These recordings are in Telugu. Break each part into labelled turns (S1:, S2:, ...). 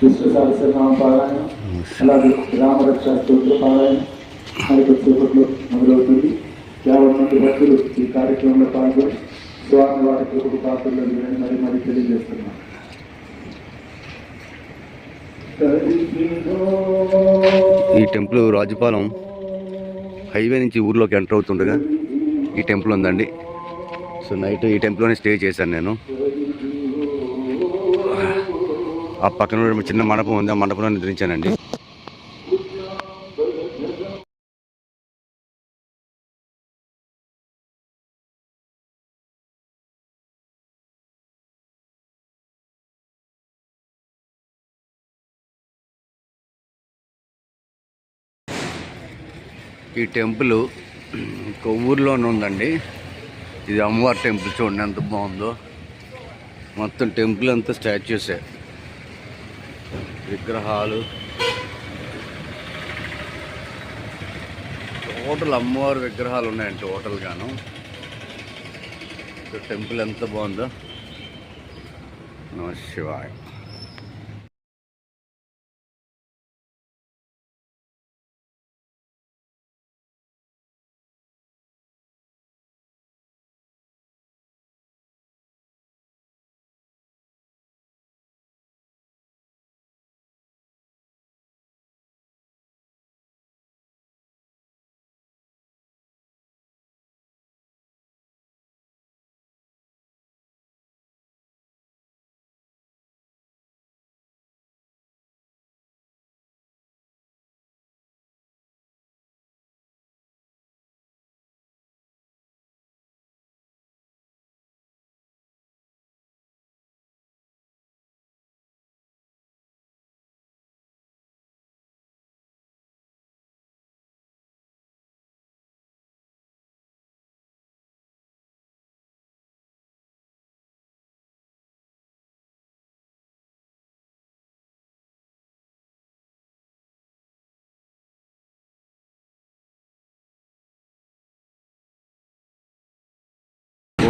S1: విష్ణు సహస్రనామ పారాయణ అలాగే రామరక్ష స్తోత్ర పారాయణ మొదలవుతుంది. యాభై మంది భక్తులు ఈ కార్యక్రమంలో పాల్గొని స్వామి వారి కృపకు మరి మరి
S2: ఈ టెంపుల్ రాజుపాలెం హైవే నుంచి ఊర్లోకి ఎంటర్ అవుతుండగా ఈ టెంపుల్ ఉందండి. సో నైట్ ఈ టెంపుల్లోనే స్టే చేశాను నేను. ఆ పక్కన చిన్న మండపం ఉంది ఆ మండపంలో నిద్రించానండి. ఈ టెంపుల్ కొవ్వూరులోనే ఉందండి. ఇది అమ్మవారి టెంపుల్ చూడండి ఎంత బాగుందో. మొత్తం టెంపుల్ అంతా స్టాచ్యూసే. విగ్రహాలు. టోటల్ అమ్మవారి విగ్రహాలు ఉన్నాయండి టోటల్ గాను. టెంపుల్ ఎంత బాగుందో. నమ శివాయ.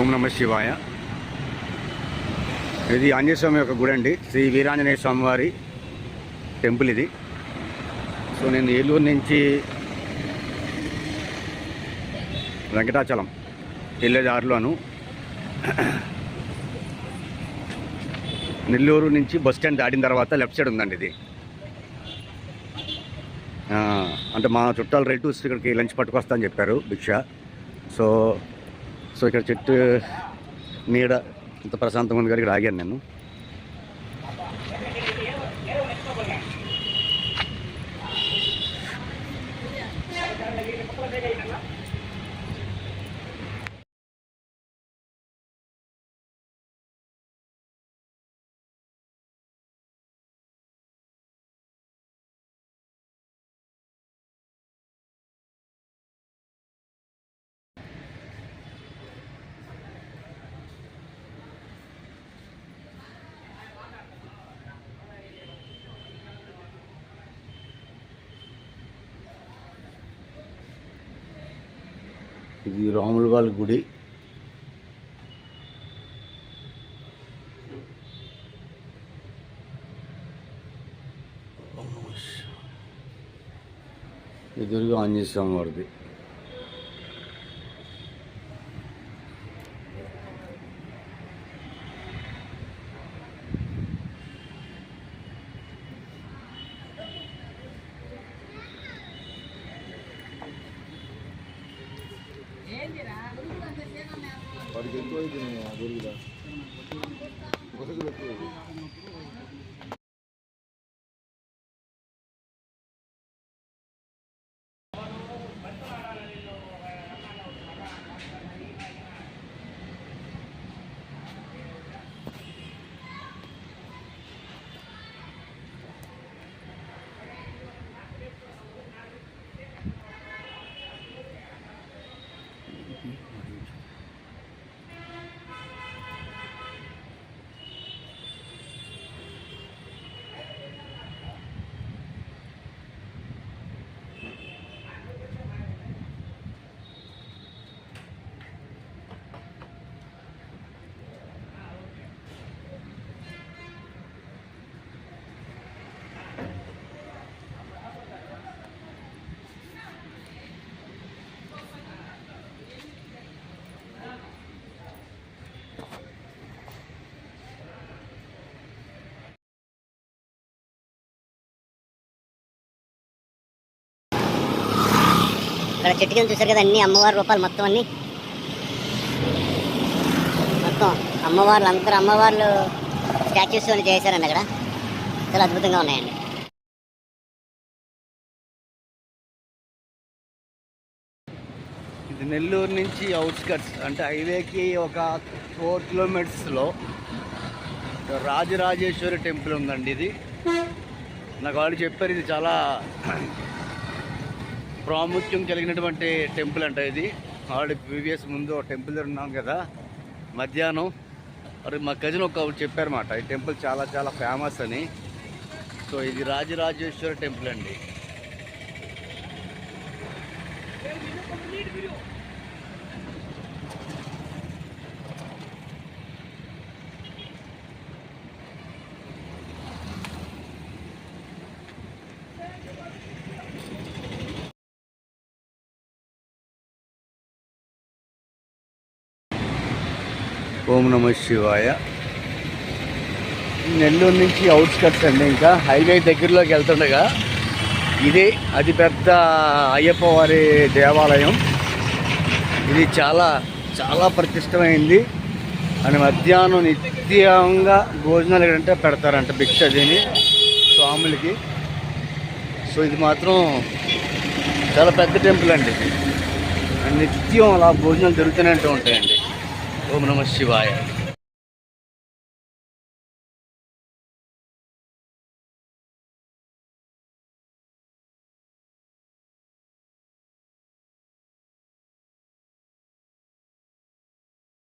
S2: ఓం నమ శివాయ. ఇది ఆంజనేయ స్వామి యొక్క గుడి అండి. శ్రీ వీరాంజనేయ స్వామివారి టెంపుల్ ఇది. సో నేను ఏలూరు నుంచి వెంకటాచలం వెళ్ళే దారిలోను నెల్లూరు నుంచి బస్ స్టాండ్ దాటిన తర్వాత లెఫ్ట్ సైడ్ ఉందండి ఇది. అంటే మా చుట్టాల రిలేటివ్స్ ఇక్కడికి లంచ్ పట్టుకొస్తా అని చెప్పారు భిక్ష. సో సో ఇక్కడ చెట్టు నీడ ఇంత ప్రశాంతంగా ఉంది గారికి ఆగాను నేను ఇది రాముల వాళ్ళ గుడి. ఎదురుగా ఆంజనేయ స్వామి వారిది.
S3: పది గంటలు దొరుకుదా అక్కడ చెట్టు కింద చూసారు కదా అన్ని అమ్మవారి రూపాలు మొత్తం అన్ని. మొత్తం అమ్మవార్లు అందరు అమ్మవార్లు స్టాచ్యూస్ అని చేశారండి అక్కడ. చాలా అద్భుతంగా ఉన్నాయండి.
S2: ఇది నెల్లూరు నుంచి అవుట్స్కట్స్ అంటే హైవేకి ఒక ఫోర్ కిలోమీటర్స్లో రాజరాజేశ్వరి టెంపుల్ ఉందండి ఇది. నాకు వాళ్ళు చెప్పారు ఇది చాలా ప్రాముఖ్యం కలిగినటువంటి టెంపుల్ అంట ఇది. ఆల్రెడీ ప్రీవియస్ ముందు టెంపుల్ ఉన్నాం కదా. మధ్యాహ్నం మరి మా కజిన్ ఒక చెప్పారు మాట ఈ టెంపుల్ చాలా చాలా ఫేమస్ అని. సో ఇది రాజరాజేశ్వర టెంపుల్ అండి. ఓం నమ శివాయ. నెల్లూరు నుంచి అవుట్స్కట్స్ అండి ఇంకా. హైవే దగ్గరలోకి వెళ్తుండగా ఇది అతి పెద్ద అయ్యప్ప వారి దేవాలయం. ఇది చాలా చాలా ప్రతిష్టమైంది. అని మధ్యాహ్నం నిత్యంగా భోజనాలు ఏంటంటే పెడతారంట భిక్ష దీని స్వాములకి. సో ఇది మాత్రం చాలా పెద్ద టెంపుల్ అండి. నిత్యం అలా భోజనాలు జరుగుతూనే ఉంటాయండి. ఓం నమ శివాయ